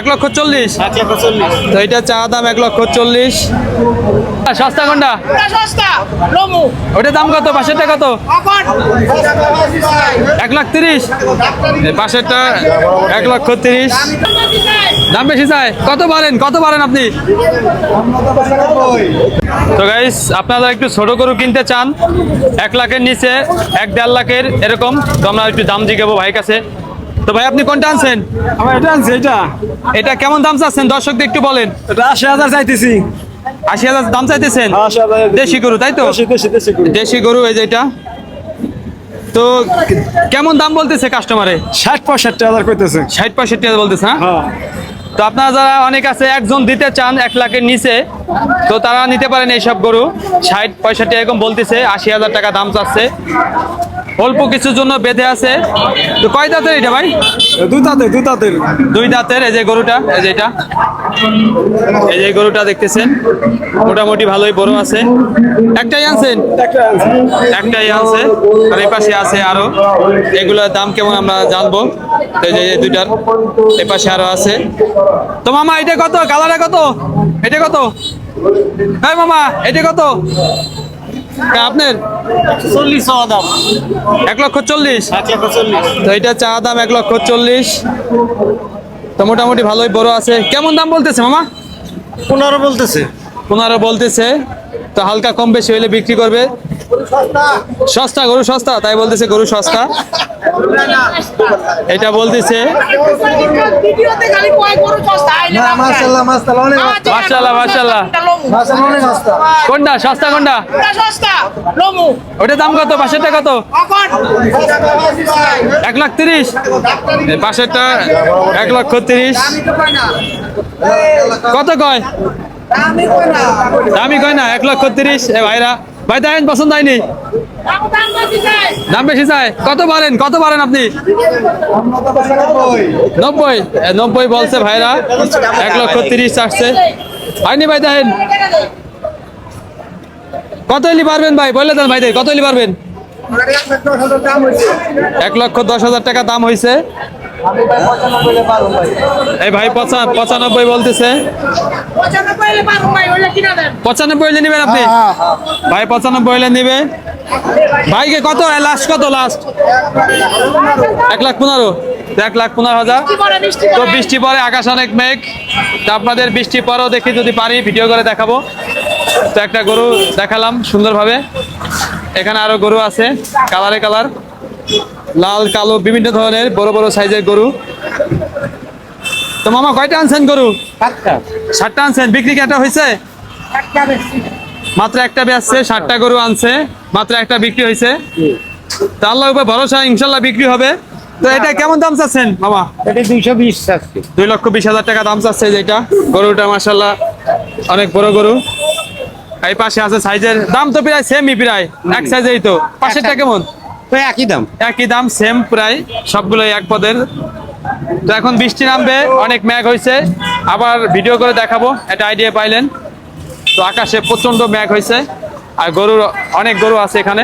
এক লক্ষ চল্লিশ। তো এটা চা দাম এক লক্ষ চল্লিশ। সস্তা কোনটা? ওটার দাম কত? পাশেরটা কত এক লাখ তিরিশ। এই পাশেরটা এক লক্ষ তিরিশ। দাম বেশি চাই। কত পারেন? কত পারেন আপনি? তো গাইস আপনারা একটু ছোট গরু কিনতে চান। এক লাখের নিচে এক দেড় লাখের এরকম। তো আমরা একটু দাম জিজ্ঞাবো ভাই কাছে। তো ভাই আপনি কোনটা আনছেন? আমার এটা আনছে এটা। এটা কেমন দাম চাচ্ছেন? দর্শকদের একটু বলেন। এটা আশি হাজার চাইতেছি। আশি হাজার দাম চাইতেছেন? হাজার দেশি গরু তাই তো? দেশি দেশি দেশি গরু। দেশি গরু এই যে এটা। তো কেমন দাম বলতেছে কাস্টমারে ষাট পঁয়ষট্টি হাজার কইতেছে। ষাট পঁয়ষট্টি হাজার বলতেছে হ্যাঁ? হ্যাঁ। তো আপনারা যারা অনেক আছে একজন দিতে চান এক লাখের নিচে তো তারা নিতে পারেন এইসব গরু। ষাট পঁয়ষট্টি এরকম বলতেছে আশি হাজার টাকা দাম চাচ্ছে। অল্প কিছুর জন্য বেঁধে আছে। তো কয় দাঁতের এটা ভাই? দুই দাঁতের দুই দাঁতের। দুই দাঁতের এই যে গরুটা এই যে এটা। এই যে গরুটা দেখতেছেন মোটামুটি ভালোই বড় আছে। একটাই আনছেন? একটা আনছে একটাই আছে আর এই পাশে আছে আরও। এগুলোর দাম কেমন আমরা জানব? এই যে দুইটার এই পাশে আরও আছে। তো মামা এটা কত? কালারে কত? এটা কত? হ্যাঁ মামা এটা কত? আপনার? চল্লিশ দাম। লক্ষ চল্লিশ? এক লক্ষ চল্লিশ। তো এটা চা দাম এক লক্ষ চল্লিশ। তো মোটামুটি ভালোই বড় আছে। কেমন দাম বলতেছে মামা? পনেরো বলতেছে। পনেরো বলতেছে। তো হালকা কম বেশি হইলে বিক্রি করবে। সস্তা গরু সস্তা তাই বলতেছে গরু সস্তা। এটা বলতেছে। কোনটা? সস্তা কোনটা? ওটার দাম কত? পাশেরটা কত এক লাখ তিরিশ। পাশেরটা এক লক্ষ তিরিশ। কত কয়? দামি কয় না? এক লক্ষ তিরিশ। এ ভাইরা। ভাই দেখেন পছন্দ হয়নি। দাম বেশি চাই কত পারেন কত পারেন আপনি? নব্বই। নব্বই বলছে ভাইরা। এক লক্ষ তিরিশ আসছে। হয়নি ভাই দেখেন কত হলি পারবেন ভাই? বলে দেন ভাই কত হলি পারবেন? এক লক্ষ দশ হাজার টাকা দাম হয়েছে এই ভাই পঁচানব্বই বলতেছে। পঁচানব্বই হলে পারব ভাই ওইটা কিনা দেন। পঁচানব্বই হলে নেবেন আপনি? ভাই পঁচানব্বই হলে নেবে। ভাইকে কত? লাস্ট কত লাস্ট এক লাখ পনেরো। এক লাখ পনেরো হাজার। তো বৃষ্টি পরে আকাশ অনেক মেঘ। তো আপনাদের বৃষ্টি পরেও দেখি যদি পারি ভিডিও করে দেখাবো। তো একটা গরু দেখালাম সুন্দরভাবে। এখানে আরও গরু আছে কালারে কালার লাল কালো বিভিন্ন ধরনের বড় বড় সাইজের গরু। তো মামা কয়টা আনছেন গরু? ষাটটা আনছেন। বিক্রি কি একটা হয়েছে? মাত্র একটা বেচছে ষাটটা গরু আনছে মাত্র একটা বিক্রি হয়েছে। তা আল্লাহর উপর ভরসা ইনশাল্লাহ বিক্রি হবে। তো এটা কেমন দাম চাচ্ছেন মামা? এটা দুইশো বিশ চাচ্ছে। দুই লক্ষ বিশ হাজার টাকা দাম চাচ্ছে যেটা গরুটা মাসাল্লাহ অনেক বড় গরু। এই পাশে আছে সাইজের দাম তো প্রায় সেমই প্রায় এক সাইজেই তো। পাশেরটা কেমন? ওই একই দাম। একই দাম সেম প্রায় সবগুলো এক পদের। তো এখন বৃষ্টি নামবে, অনেক ম্যাগ হয়েছে আবার ভিডিও করে দেখাবো, একটা আইডিয়া পাইলেন। তো আকাশে প্রচণ্ড ম্যাঘ হয়েছে আর গরুর অনেক গরু আছে এখানে।